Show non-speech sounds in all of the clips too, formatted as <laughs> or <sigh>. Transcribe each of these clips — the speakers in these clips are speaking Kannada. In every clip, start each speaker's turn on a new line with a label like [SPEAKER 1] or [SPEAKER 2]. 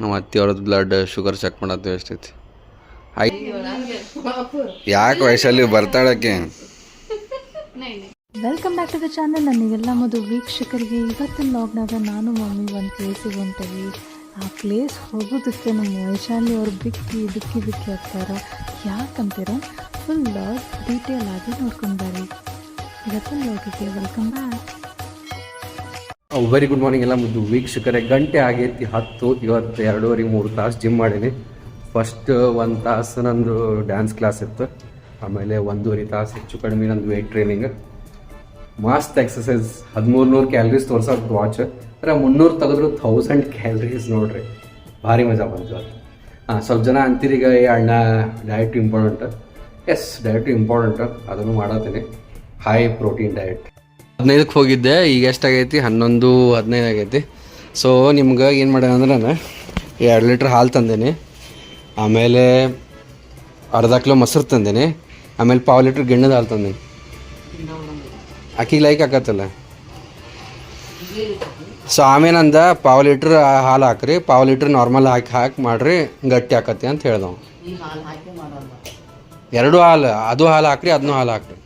[SPEAKER 1] ನಮ್ಮ ಅತ್ತೆಯವ್ರದ್ದು ಬ್ಲಡ್ ಶುಗರ್ ಚೆಕ್ ಮಾಡೋದು ಎಷ್ಟೈತಿ ಯಾಕೆ ವಯಸ್ಸಲ್ಲಿ ಬರ್ತಾಳಕ್ಕೆ
[SPEAKER 2] welcome back to the channel ನನಗೆಲ್ಲ ಮದು ವೀಕ್ಷಕರಿಗೆ ಇವತ್ತಿನ ಲಾಗ್ನಾಗ ನಾನು ಮಮ್ಮಿ ಒಂದು ಪ್ಲೇಸಿಗೆ ಹೊಂಟೀವಿ. ಆ ಪ್ಲೇಸ್ ಹೋಗೋದಕ್ಕೆ ನಮ್ಮ ವೈಶಾಲಿ ಅವರು ಬಿಕ್ಕಿ ಬಿಕ್ಕಿ ಬಿಕ್ಕಿ ಹಾಕ್ತಾರೆ ಯಾಕಂತೀರ? ಫುಲ್ ಲಾಗ್ ಡೀಟೇಲ್ ಆಗಿ ನೋಡ್ಕೊಂಡಾರೆ ಇವತ್ತಿನ ಲಾಗಿಗೆ welcome back
[SPEAKER 1] very good morning ಎಲ್ಲ ಮುದ್ದು ವೀಕ್ಷಕರೇ, ಗಂಟೆ ಆಗೈತಿ ಹತ್ತು, ಇವತ್ತು ಎರಡೂವರೆ ಮೂರು ತಾಸು ಜಿಮ್ ಮಾಡೀನಿ. ಫಸ್ಟ್ ಒಂದು ತಾಸು ನಂದು ಡ್ಯಾನ್ಸ್ ಕ್ಲಾಸ್ ಇತ್ತು. ಆಮೇಲೆ ಒಂದೂವರೆ ತಾಸು ಹೆಚ್ಚು ಕಡಿಮೆ ನಂದು ವೆಯ್ಟ್ ಟ್ರೈನಿಂಗ್ ಮಸ್ತ್ ಎಕ್ಸಸೈಸ್ ಹದಿಮೂರು ನೂರು ಕ್ಯಾಲ್ರೀಸ್ ತೋರ್ಸೋದು ವಾಚ್ ಅಂದರೆ ಮುನ್ನೂರು ತೆಗೆದ್ರು ಥೌಸಂಡ್ ಕ್ಯಾಲ್ರೀಸ್ ನೋಡ್ರಿ. ಭಾರಿ ಮಜಾ ಬಂತು ಅದು. ಹಾಂ, ಸ್ವಲ್ಪ ಜನ ಅಂತೀರೀಗ ಏ ಅಣ್ಣ diet important yes diet important ಅದನ್ನು ಮಾಡತ್ತೀನಿ. ಹೈ ಪ್ರೋಟೀನ್ ಡಯಟ್ ಹದಿನೈದಕ್ಕೆ ಹೋಗಿದ್ದೆ ಈಗ ಎಷ್ಟಾಗೈತಿ? ಹನ್ನೊಂದು ಹದಿನೈದು ಆಗೈತಿ. ಸೊ ನಿಮ್ಗೆ ಏನು ಮಾಡ್ಯಾನ ಅಂದ್ರೆ ನಾನು ಎರಡು ಲೀಟ್ರ್ ಹಾಲು ತಂದೇನಿ. ಆಮೇಲೆ ಅರ್ಧ ಕಿಲೋ ಮೊಸರು ತಂದೇನಿ. ಆಮೇಲೆ ಪಾವು ಲೀಟ್ರ್ ಗಿಣ್ಣದ ಹಾಲು ತಂದೇನಿ. ಅಕ್ಕಿಗೆ ಲೈಕ್ ಹಾಕತ್ತಲ್ಲ ಸೊ ಆಮೇನಂದ ಪಾವು ಲೀಟ್ರ್ ಹಾಲು ಹಾಕ್ರಿ. ಪಾವು ಲೀಟ್ರ್ ನಾರ್ಮಲ್ ಹಾಕಿ ಹಾಕಿ ಮಾಡ್ರಿ ಗಟ್ಟಿ ಹಾಕತ್ತಿ ಅಂತ ಹೇಳ್ದವ. ಎರಡು ಹಾಲು ಅದು ಹಾಲು ಹಾಕ್ರಿ ಅದನ್ನೂ ಹಾಲು ಹಾಕ್ರಿ.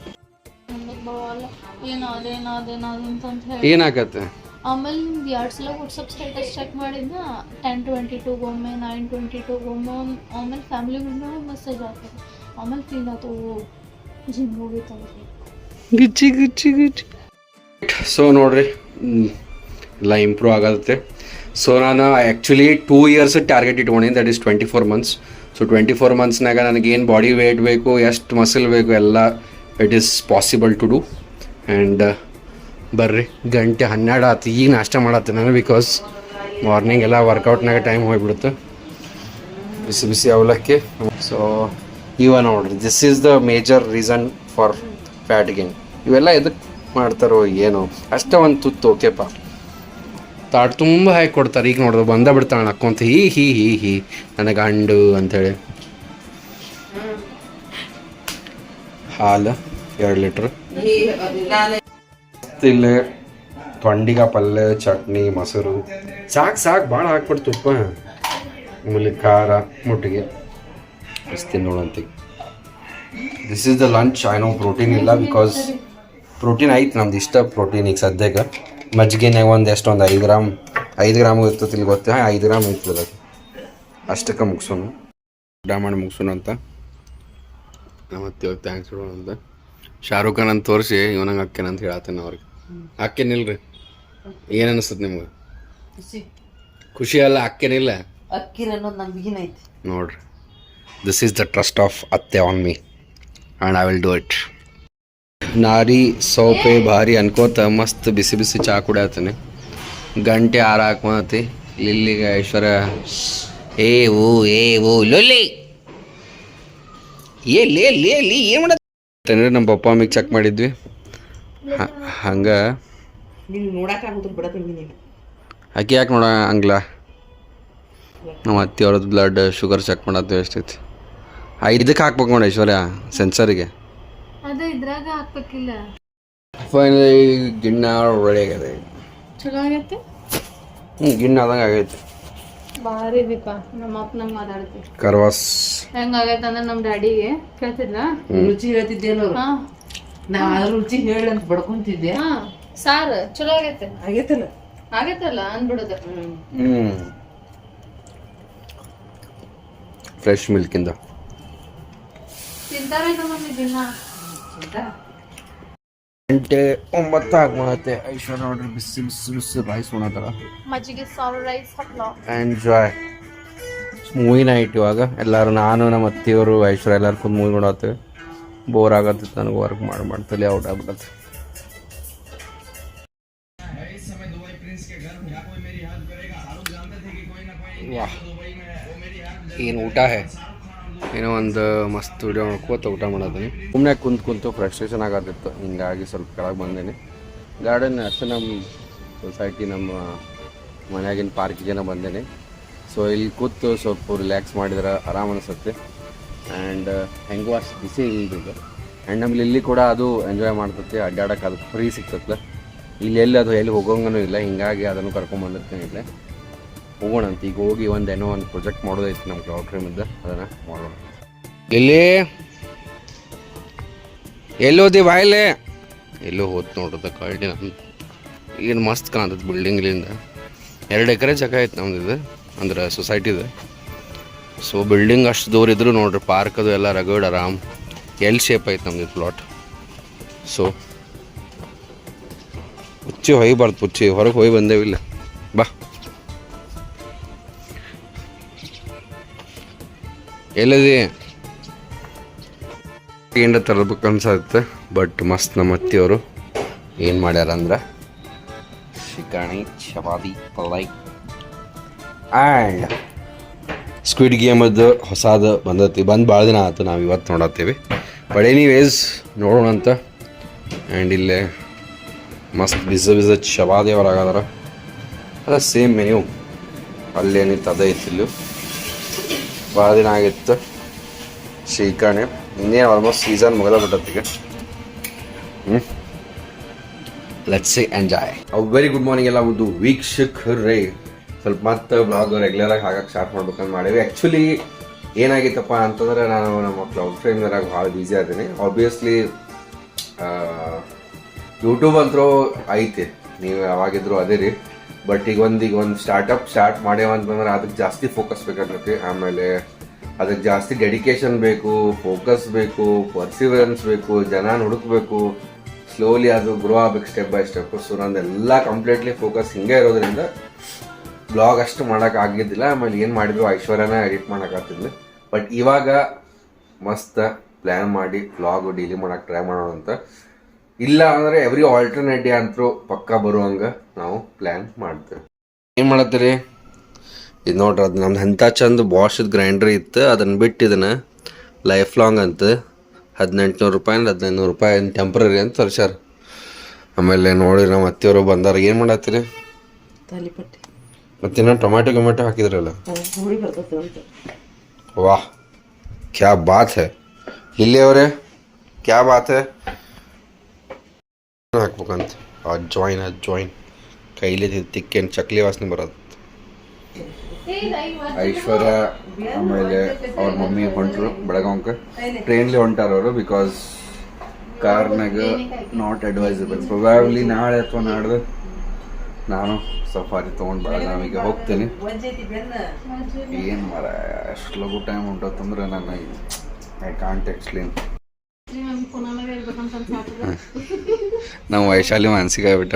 [SPEAKER 1] ಏನಾಕತ್ತೆ
[SPEAKER 3] ಆಮೇಲೆ ನಿಮ್ದು ಎರಡು ಸಲ ವಾಟ್ಸಪ್ ಸ್ಟೇಟಸ್ ಚೆಕ್ ಮಾಡಿದ್ನ ಟೆನ್ ಟ್ವೆಂಟಿ ಟೂಗೊಮ್ಮೆ ನೈನ್ ಟ್ವೆಂಟಿ ಟೂಗೊಮ್ಮೆ ಆಮೇಲೆ ಫ್ಯಾಮಿಲಿ ಮೆಂಬರ್ ಮೆಸೇಜ್ ಆಗ್ತದೆ ಆಮೇಲೆ ಫೀಲ್ ಆಯ್ತು ಜಿಮ್ ಹೋಗಿತ್ತವ್ರಿ
[SPEAKER 1] ಗಿಚ್ಚಿ ಗಿಚ್ಚಿ ಗಿಚ್ಚಿ. ಸೊ ನೋಡ್ರಿ ಎಲ್ಲ ಇಂಪ್ರೂವ್ ಆಗತ್ತೆ. ಸೊ ನಾನು actually two years target ಇಟ್ಕೊಂಡಿನಿ that is twenty four months so twenty four ಮಂತ್ಸ್ನಾಗ ನನಗೇನು ಬಾಡಿ ವೇಟ್ ಬೇಕು ಎಷ್ಟು ಮಸಲ್ ಬೇಕು ಎಲ್ಲ it is possible to do and ಬರ್ರಿ, ಗಂಟೆ ಹನ್ನೆರಡು ಆತು, ಈಗ ನಾಷ್ಟ ಮಾಡತ್ತೆ ನಾನು ಬಿಕಾಸ್ ಮಾರ್ನಿಂಗ್ ಎಲ್ಲ ವರ್ಕೌಟ್ನಾಗ ಟೈಮ್ ಹೋಗ್ಬಿಡುತ್ತೆ. ಬಿಸಿ ಬಿಸಿ ಅವಲಕ್ಕಿ. ಸೊ ಇವ ನೋಡ್ರಿ this is the major reason for fat gain ಇವೆಲ್ಲ ಎದಕ್ಕೆ ಮಾಡ್ತಾರೋ ಏನೋ, ಅಷ್ಟೇ ಒಂದು ತುತ್ತು ಓಕೆಪ್ಪ ತಾಟ್ ತುಂಬ ಹಾಕಿ ಕೊಡ್ತಾರೆ, ಈಗ ನೋಡಿದ್ರೆ ಬಂದ ಬಿಡ್ತಾಳೆ ಅಕ್ಕೊಂತ ಹೀ ಹೀ ಹೀ ಹೀ, ನನಗೆ ಅಂಡು ಅಂಥೇಳಿ ಹಾಲು, ಎರಡು ಲೀಟ್ರ್ ಇಲ್ಲೇ ತೊಂಡಿಗ ಪಲ್ಯ ಚಟ್ನಿ, ಮೊಸರು. ಸಾಕು ಸಾಕು ಭಾಳ ಹಾಕ್ಬಿಟ್ಟು ತುಪ್ಪ ಆಮೇಲೆ ಖಾರ, ಮುಟ್ಟಿಗೆ. ನೋಡಂತಿ this is the lunch I know protein ಇಲ್ಲ ಬಿಕಾಸ್ ಪ್ರೋಟೀನ್ ಐತೆ, ನಮ್ದು ಇಷ್ಟ ಪ್ರೋಟೀನ್ ಈಗ ಸದ್ಯಕ್ಕೆ. ಮಜ್ಜಿಗೆನಾಗ ಒಂದು ಎಷ್ಟು ಒಂದು ಐದು ಗ್ರಾಮ್ ಐದು ಗ್ರಾಮ್ ಇರ್ತದೆ ಇಲ್ಲಿ ಗೊತ್ತೆ? ಐದು ಗ್ರಾಮ್ ಇರ್ತದೆ ಅಷ್ಟಕ್ಕೆ ಮುಗಿಸೋನು. ಊಟ ಮಾಡಿ ಮುಗಿಸೋಣ ಅಂತ. ಇವಾಗ ಥ್ಯಾಂಕ್ಸ್ ಹೇಳೋಣ ಅಂತ. ಶಾರುಖ್ ಖಾನ್ ಅಂತ ತೋರಿಸಿ, ಇವನಂಗೆ ಅಕ್ಕೇನಂತ ಹೇಳತ್ತೇನೆ ಅವ್ರಿಗೆ. ಅಕ್ಕೇನಿಲ್ರಿ ಏನು ಅನಿಸ್ತದೆ ನಿಮ್ಗೆ? ಖುಷಿ. ಅಲ್ಲ ಅಕ್ಕೇನಿಲ್ಲ
[SPEAKER 4] ಅಕ್ಕಿರ ಅನ್ನೋದು ನಂಬಿಕೆನ ಐತಿ.
[SPEAKER 1] ನೋಡ್ರಿ. This is the trust of ಅತ್ತೆ on me and I will do it ನಾರಿ ಸೋಪೆ ಭಾರಿ ಅನ್ಕೋತ ಮಸ್ತ್ ಬಿಸಿ ಬಿಸಿ ಚಾ ಕುಡಿಯತ್ತೀನಿ ಗಂಟೆ ಆರ ಹಾಕ್ಮತಿ ಲಿಲ್ಲಿಗೆ ಐಶ್ವರ್ಯ ಏ ಓ ಏ ಓ ಲೊಲ್ಲಿ! ಏ ಲೇ ಲೇ ಲೇ ಏನು ಮಾಡತ್ತೇನ್ರಿ ನಮ್ಮ ಪಪ್ಪ ಅಮ್ಮಿಗೆ ಚೆಕ್ ಮಾಡಿದ್ವಿ. ಹಂಗೆ?
[SPEAKER 4] ನೀನು ನೋಡಕ್ಕಾಗುದಿಲ್ಲ ಬಿಡತ್ತೀನಿ ನೀನು.
[SPEAKER 1] ಆಕೆ ಯಾಕೆ ನೋಡ ಹಂಗ್ಲ ನಮ್ಮ ಅತ್ತೆಯವ್ರದ್ದು ಬ್ಲಡ್ ಶುಗರ್ ಚೆಕ್ ಮಾಡತ್ತೆ ಎಷ್ಟೈತಿ? ಇದಕ್ಕೆ ಹಾಕ್ಬೇಕು ನೋಡಿ ಐಶ್ವರ್ಯ ಸೆನ್ಸರಿಗೆ
[SPEAKER 3] ಅದೇ ಇದ್ರಾಗ ಹಾಕ್ಬೇಕಿಲ್ಲ.
[SPEAKER 1] ಫೈನಲಿ ಗಿಣ್ಣ ರೆಡಿ ಆಗಿದೆ.
[SPEAKER 3] ಚಲೋ ಆಗೈತೆ?
[SPEAKER 1] ಹ್ಞೂ ಗಿಣ್ಣ ಆದಂಗೆ ಆಗೈತಿ.
[SPEAKER 3] ಭಾರಿ ದೀಪ ನಮ್ಮ ಅಪ್ಪನಂಗ್ ಮಾತಾಡ್ತೀವಿ
[SPEAKER 1] ಕರ್ವಾಸ್.
[SPEAKER 3] ಹೆಂಗಾಗೈತೆ ಅಂದ್ರೆ ನಮ್ಮ ಡ್ಯಾಡಿಗೆ ಕೇಳ್ತಿದ್ರ
[SPEAKER 4] ರುಚಿ ಹೇಳ್ತಿದ್ದೇನೋ
[SPEAKER 3] ಹಾ.
[SPEAKER 4] ನಾ ರುಚಿ ಹೇಳ ಅಂತ ಬಡ್ಕೊಂತಿದ್ದೆ.
[SPEAKER 3] ಹಾ ಸಾರು ಚಲೋ ಆಗೈತೆ.
[SPEAKER 4] ಆಗೈತಲ್ಲ
[SPEAKER 3] ಆಗೈತಲ್ಲ ಅಂದ್ಬಿಡೋದು
[SPEAKER 1] ಫ್ರೆಶ್ ಮಿಲ್ಕಿಂದ
[SPEAKER 3] ತಿಂತಾರ ಮಮ್ಮಿ ದಿನ.
[SPEAKER 1] ಗಂಟೆ ಒಂಬತ್ತು ಆಗ್ಮಾತೆ ಐಶ್ವರ್ಯ ನೋಡ್ರಿ ಬಿಸಿ ಬಿಸಿ ಬಿಸಿ ರೈಸ್ ಉಣತ್ತಾರ
[SPEAKER 3] ಮಜ್ಜಿಗೆ ಸಾರು ರೈಸ್ ಹಪ್ಳ.
[SPEAKER 1] ಎಂಜಾಯ್ ಮೂವಿ ನೈಟ್ ಇವಾಗ. ಎಲ್ಲರೂ ನಾನು ನಮ್ಮ ಅತ್ತಿಯವರು ಐಶ್ವರ್ಯ ಎಲ್ಲರೂ ಕುಂದು ಮೂವಿ ನೋಡತ್ತೇವೆ. ಬೋರ್ ಆಗತ್ತಿತ್ತು ನನಗೆ ವರ್ಕ್ ಮಾಡಿ ಮಾಡ್ತಲೇ ಔಟ್ ಆಗ್ಬಿಡತ್ತೆ. ವಾಹ್, ಏನು ಊಟ ಹೇ? ಏನೋ ಒಂದು ಮಸ್ತ್ ವಿಡಿಯೋ ನೋಡ್ಕೋತ ಊಟ ಮಾಡಿದ್ದೀನಿ ಸುಮ್ಮನೆ ಕುಂತು ಕುಂತು ಫ್ರಸ್ಟ್ರೇಷನ್ ಆಗತ್ತಿತ್ತು. ಹಿಂಗಾಗಿ ಸ್ವಲ್ಪ ಕೆಳಗೆ ಬಂದೇನೆ. ಗಾರ್ಡನ್ ಅಷ್ಟೇ ನಮ್ಮ ಸೊಸೈಟಿ ನಮ್ಮ ಮನೆಯಾಗಿನ ಪಾರ್ಕಿಗೆನ ಬಂದೇನೆ. ಸೊ ಇಲ್ಲಿ ಕೂತು ಸ್ವಲ್ಪ ರಿಲ್ಯಾಕ್ಸ್ ಮಾಡಿದ್ರೆ ಆರಾಮ ಅನಿಸುತ್ತೆ. ಆ್ಯಂಡ್ ಹೆಂಗೂ ಅಷ್ಟು ಬಿಸಿ ಇಲ್ದಿಲ್ಲ ಆ್ಯಂಡ್ ನಮ್ಗೆ ಇಲ್ಲಿ ಕೂಡ ಅದು ಎಂಜಾಯ್ ಮಾಡ್ತೈತಿ, ಅಡ್ಡಾಡಕ್ಕೆ ಅದು ಫ್ರೀ ಸಿಗ್ತೈತೆ ಇಲ್ಲಿ ಎಲ್ಲಿ ಅದು ಎಲ್ಲಿ ಹೋಗೋಂಗೂ ಇಲ್ಲ, ಹಿಂಗಾಗಿ ಅದನ್ನು ಕರ್ಕೊಂಬಂದಿರ್ತೀನಿ ಇಲ್ಲೇ. ಹೋಗೋಣ ಅಂತ, ಈಗ ಹೋಗಿ ಒಂದು ಏನೋ ಒಂದು ಪ್ರೊಜೆಕ್ಟ್ ಮಾಡೋದೈತಿ ನಮ್ಮ ಕ್ಲೌಡ್ ಫ್ರೇಮಿಂದ ಅದನ್ನು ಮಾಡೋಣ. ಇಲ್ಲಿ ಎಲ್ಲೋದಿ ಬಾಯ್ಲೆ ಎಲ್ಲೋ ಹೋದ್ ನೋಡ್ರದ ಕಳ್ಳಿ ನಮ್ಮ ಏನು ಮಸ್ತ್ ಕಾಣ್ತದೆ ಬಿಲ್ಡಿಂಗ್ಲಿಂದ ಎರಡು ಎಕರೆ ಜಾಗ ಐತೆ ನಮ್ದು ಇದು ಅಂದ್ರೆ ಸೊಸೈಟಿದು ಸೊ ಬಿಲ್ಡಿಂಗ್ ಅಷ್ಟು ದೂರ ಇದ್ರು ನೋಡ್ರಿ ಪಾರ್ಕ್ ಅದು ಎಲ್ಲ ರಗಡ್ ಆರಾಮ್. ಎಲ್ ಶೇಪ್ ಐತೆ ನಮ್ದು ಪ್ಲಾಟ್ ಸೊ ಹುಚ್ಚಿ ಹೊಯ್ಬಾರ್ದು ಹುಚ್ಚಿ ಹೊರಗೆ ಹೊಯ್ ಬಂದೇವಿಲ್ಲ ಬಾ. ಎಲ್ಲದಿ? ಏನ್ರ ತರಬೇಕು ಅನ್ಸತ್ತೆ ಬಟ್ ಮಸ್ತ್ ನಮ್ಮ ಅತ್ತಿಯವರು. ಏನು ಮಾಡ್ಯಾರ ಅಂದ್ರೆ? ಶಿಕಾಣಿ ಚಪಾತಿ ಪಲೈ ಆ್ಯಂಡ್ ಸ್ಕ್ವಿಡ್ ಗೇಮದ್ದು ಹೊಸಾದ ಬಂದತಿ. ಬಂದು ಭಾಳ ದಿನ ಆಯ್ತು ನಾವು ಇವತ್ತು ನೋಡತ್ತೀವಿ. ಬಟ್ ಎನಿವೇಸ್ ನೋಡೋಣ ಅಂತ. ಆ್ಯಂಡ್ ಇಲ್ಲೇ ಮಸ್ತ್ ಬಿಸ ಬಿಸ ಚಪಾತಿ ಹೊರಗಾದಾರ ಅದ ಸೇಮ್ ಮೆನ್ಯೂ ಅಲ್ಲೇನಿತ್ತು ಅದೇ ಇತ್ತು ಇಲ್ಲೂ. ಭಾಳ ದಿನ ಆಗಿತ್ತು. ಶ್ರೀಕಾಣೆ ಇನ್ನೇನು ಆಲ್ಮೋಸ್ಟ್ ಸೀಸನ್ ಮುಗಿದ ಬಿಟ್ಟತ್ತೀಗ ಹ್ಞೂ ಲೆಟ್ಸ್ ಎಂಜಾಯ್ ಅವು ವೆರಿ ಗುಡ್ ಮಾರ್ನಿಂಗ್ ಎಲ್ಲ ಒಂದು ವೀಕ್ಷಕರೇ. ಸ್ವಲ್ಪ ಮತ್ತೆ ಬ್ಲಾಗ್ ರೆಗ್ಯುಲರ್ ಆಗಿ ಹಾಕಕ್ಕೆ ಸ್ಟಾರ್ಟ್ ಮಾಡ್ಬೇಕಂತ ಮಾಡೀವಿ ಆ್ಯಕ್ಚುಲಿ ಏನಾಗಿತ್ತಪ್ಪ ಅಂತಂದ್ರೆ ನಾನು ನಮ್ಮ ಕ್ಲೌಡ್ ಫ್ರೇಮ್ನಾಗ ಭಾಳ ಬ್ಯುಸಿ ಆದ್ದೀನಿ ಆಬ್ವಿಯಸ್ಲಿ ಯೂಟ್ಯೂಬ್ ಅಂತರೂ ಐತಿ. ನೀವು ಯಾವಾಗಿದ್ರು ಅದೇ ರೀ ಬಟ್ ಈಗ ಒಂದು ಈಗ ಒಂದು ಸ್ಟಾರ್ಟಪ್ ಸ್ಟಾರ್ಟ್ ಮಾಡ್ಯಾವಂತಂದ್ರೆ ಅದಕ್ಕೆ ಜಾಸ್ತಿ ಫೋಕಸ್ ಬೇಕಾಗತ್ತೆ. ಆಮೇಲೆ ಅದಕ್ಕೆ ಜಾಸ್ತಿ ಡೆಡಿಕೇಶನ್ ಬೇಕು ಫೋಕಸ್ ಬೇಕು ಪರ್ಸಿವರೆನ್ಸ್ ಬೇಕು, ಜನ ಹುಡುಕ್ಬೇಕು. ಸ್ಲೋಲಿ ಅದು ಗ್ರೋ ಆಗ್ಬೇಕು ಸ್ಟೆಪ್ ಬೈ ಸ್ಟೆಪ್ ಸೊ ನಂದೆಲ್ಲ ಕಂಪ್ಲೀಟ್ಲಿ ಫೋಕಸ್ ಹಿಂಗೆ ಇರೋದ್ರಿಂದ ಬ್ಲಾಗ್ ಅಷ್ಟು ಮಾಡೋಕೆ ಆಗಿದ್ದಿಲ್ಲ. ಆಮೇಲೆ ಏನು ಮಾಡಿದ್ರು ಐಶ್ವರ್ಯನ ಎಡಿಟ್ ಮಾಡೋಕ್ಕಾಗ್ತಿದ್ಲು ಬಟ್ ಇವಾಗ ಮಸ್ತ್ ಪ್ಲ್ಯಾನ್ ಮಾಡಿ ಬ್ಲಾಗ್ ಡೈಲಿ ಮಾಡೋಕೆ ಟ್ರೈ ಮಾಡೋಣ ಅಂತ. ಇಲ್ಲ ಅಂದರೆ ಎವ್ರಿ ಆಲ್ಟರ್ನೇಟ್ ಡೇ ಅಂತರೂ ಪಕ್ಕ ಬರುವಂಗೆ ನಾವು ಪ್ಲ್ಯಾನ್ ಮಾಡ್ತೇವೆ. ಏನು ಮಾಡತ್ತೀರಿ? ಇದು ನೋಡ್ರಿ, ಅದು ನಮ್ದು ಎಂಥ ಚಂದ ಬಾಷದ ಗ್ರೈಂಡರ್ ಇತ್ತು. ಅದನ್ನು ಬಿಟ್ಟು ಇದನ್ನು ಲೈಫ್ ಲಾಂಗ್ ಅಂತ. ಹದಿನೆಂಟುನೂರು ರೂಪಾಯಿ ಹದಿನೈದು ರೂಪಾಯಿ ಟೆಂಪ್ರರಿ ಅಂತ ತರ್ಸ್ಯಾರ. ಆಮೇಲೆ ನೋಡಿ ನಮ್ಮ ಅತ್ತೆಯವರು ಬಂದಾರ. ಏನು ಮಾಡತ್ತೀರಿ?
[SPEAKER 4] ತಾಲಿಪಟ್ಟಿ
[SPEAKER 1] ಮತ್ತಿನ್ನ ಟೊಮ್ಯಾಟೊ ಗೊಮ್ಯಾಟೊ ಹಾಕಿದ್ರಲ್ಲ?
[SPEAKER 4] ಹುಳಿ ಬರ್ತದೆ ಅಂತ.
[SPEAKER 1] ವಾಹ್ ಕ್ಯಾ ಬಾತ್ ಹೇ. ಇಲ್ಲಿ ಅವರೇ ಕ್ಯಾ ಬಾತ್ ಹೇ? ಹಾಕ್ಬೇಕಂತ. ಆ ಜಾಯಿನ್ ಆ ಜಾಯಿನ್ ಕೈಲಿ ತಿಕ್ಕೇನು ಚಕ್ಲಿ ವಾಸನೆ ಬರೋದು ಐಶ್ವರ್ಯ ಆಮೇಲೆ ಅವ್ರ ಮಮ್ಮಿ ಹೊಂಟರು ಬೆಳಗಾವಂಕ. ಟ್ರೈನ್ಲಿ ಹೊಂಟಾರ ಅವರು ಬಿಕಾಸ್ ಕಾರ್ನಾಗ ನಾಟ್ ಅಡ್ವೈಸಬಲ್ ಪ್ರೊಬ್ಯಾಬ್ಲಿ ನಾಳೆ ಅಥವಾ ನಾಡ್ದು ನಾನು ಸಫಾರಿ ತೊಗೊಂಡು ನಾವೀಗ ಹೋಗ್ತೀನಿ. ಏನು ಮರ ಅಷ್ಟು ಲಘು ಟೈಮ್ ಉಂಟತ್ತಂದ್ರೆ ನಾನು ಐ ಕಾಂಟ್ ಎಕ್ಸ್ಪ್ಲೇನ್ ನಾವು ವೈಶಾಲಿ ಮಾನಸಿಕ ಆಗ್ಬಿಟ್ಟ.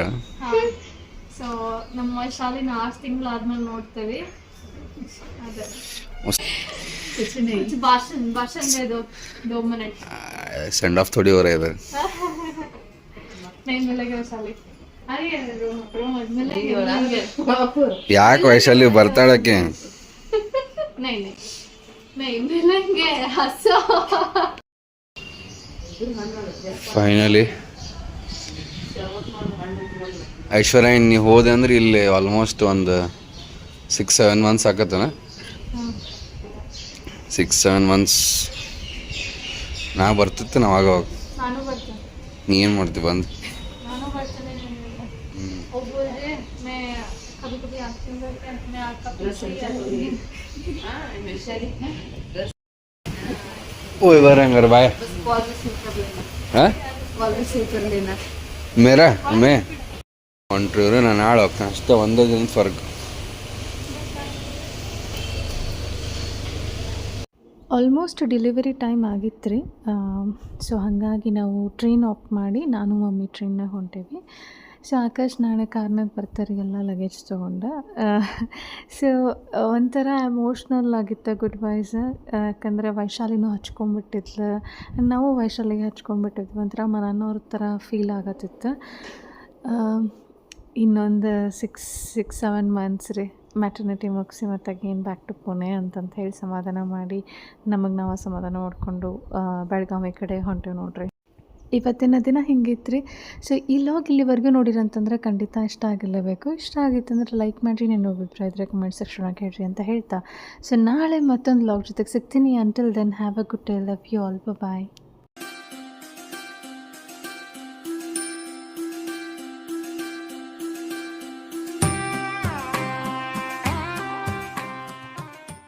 [SPEAKER 3] ಸೊ ನಮ್ಮ ವೈಶಾಲಿನ ಆರು ತಿಂಗಳು ಆದ್ಮೇಲೆ ನೋಡ್ತೇವೆ.
[SPEAKER 1] ಸೆಂಡ್ ಆಫ್ ಥೋಡಿ ಅವರೇ ಇದೆ. <laughs> ಯಾಕೆ ವಯಸ್ಸಲ್ಲಿ ಬರ್ತಾಳಕ್ಕೆ ಫೈನಲಿ ಐಶ್ವರ್ಯ ನೀವು ಹೋದೆ ಅಂದ್ರೆ ಇಲ್ಲಿ ಆಲ್ಮೋಸ್ಟ್ ಒಂದು ಸಿಕ್ಸ್ ಸೆವೆನ್ ಮಂತ್ಸ್ ಆಗತ್ತನ ಸಿಕ್ಸ್ ಸೆವೆನ್ ಮಂತ್ಸ್ ನಾ ಬರ್ತಿತ್ತು ನಾವು ಆಗ ನೀ ಏನು ಮಾಡ್ತೀವಿ ಬಂದು. ಓಯ್ ಬರ ಹಾಂ मेरा ಮೇ कंट्री ಇವ್ರು ನಾನು ನಾಳೆ ಹೋಗ್ತೇನೆ ಅಷ್ಟೇ ಒಂದೇ ದಿನ ಫರ್ಕ್
[SPEAKER 2] ಆಲ್ಮೋಸ್ಟ್ ಡೆಲಿವರಿ ಟೈಮ್ ಆಗಿತ್ತು ರೀ ಸೊ ಹಾಗಾಗಿ ನಾವು ಟ್ರೈನ್ ಆಫ್ ಮಾಡಿ ನಾನು ಮಮ್ಮಿ ಟ್ರೈನ್ನಾಗ ಹೊಂಟೇವಿ. ಸೊ ಆಕಾಶ್ ನಾಳೆ ಕಾರ್ನಾಗ ಬರ್ತಾರೆ, ಎಲ್ಲ ಲಗೇಜ್ ತೊಗೊಂಡು. ಸೊ ಒಂಥರ ಎಮೋಷ್ನಲ್ ಆಗಿತ್ತು ಗುಡ್ ಬಾಯ್ಸ್ ಯಾಕಂದರೆ ವೈಶಾಲಿನೂ ಹಚ್ಕೊಂಡ್ಬಿಟ್ಟಿದ್ಲು. ನಾವು ವೈಶಾಲಿಗೆ ಹಚ್ಕೊಂಡ್ಬಿಟ್ಟಿದ್ವಿ. ಒಂಥರ ಮನನವ್ರ ಥರ ಫೀಲ್ ಆಗತ್ತಿತ್ತು. ಇನ್ನೊಂದು ಸಿಕ್ಸ್ ಸಿಕ್ಸ್ ಸೆವೆನ್ ಮಂತ್ಸ್ ರೀ. ಮ್ಯಾಟರ್ನಿಟಿ ಮುಗಿಸಿ ಮತ್ತು ಅಗೇನ್ ಬ್ಯಾಕ್ ಟು ಪುಣೆ ಅಂತಂತ ಹೇಳಿ ಸಮಾಧಾನ ಮಾಡಿ, ನಮಗೆ ನಾವು ಸಮಾಧಾನ ಮಾಡಿಕೊಂಡು ಬೆಳಗಾವಿ ಕಡೆ ಹೊಂಟೇವೆ ನೋಡ್ರಿ. ಇವತ್ತಿನ ದಿನ ಹಿಂಗಿತ್ತು ರೀ ಸೊ ಈ ಲಾಗ್ ಇಲ್ಲಿವರೆಗೂ ನೋಡಿರಂತಂದ್ರೆ ಖಂಡಿತ ಇಷ್ಟ ಆಗಿರಲೇಬೇಕು. ಇಷ್ಟ ಆಗಿತ್ತಂದ್ರೆ ಲೈಕ್ ಮಾಡಿರಿ, ನಿನ್ನ ಅಭಿಪ್ರಾಯ ಇದ್ದರೆ ಕಮೆಂಟ್ ಸೆಕ್ಷನಾಗ ಹೇಳ್ರಿ ಅಂತ ಹೇಳ್ತಾ. ಸೊ ನಾಳೆ ಮತ್ತೊಂದು ಲಾಗ್ ಜೊತೆಗೆ ಸಿಗ್ತೀನಿ. Until then have a good day love you all bye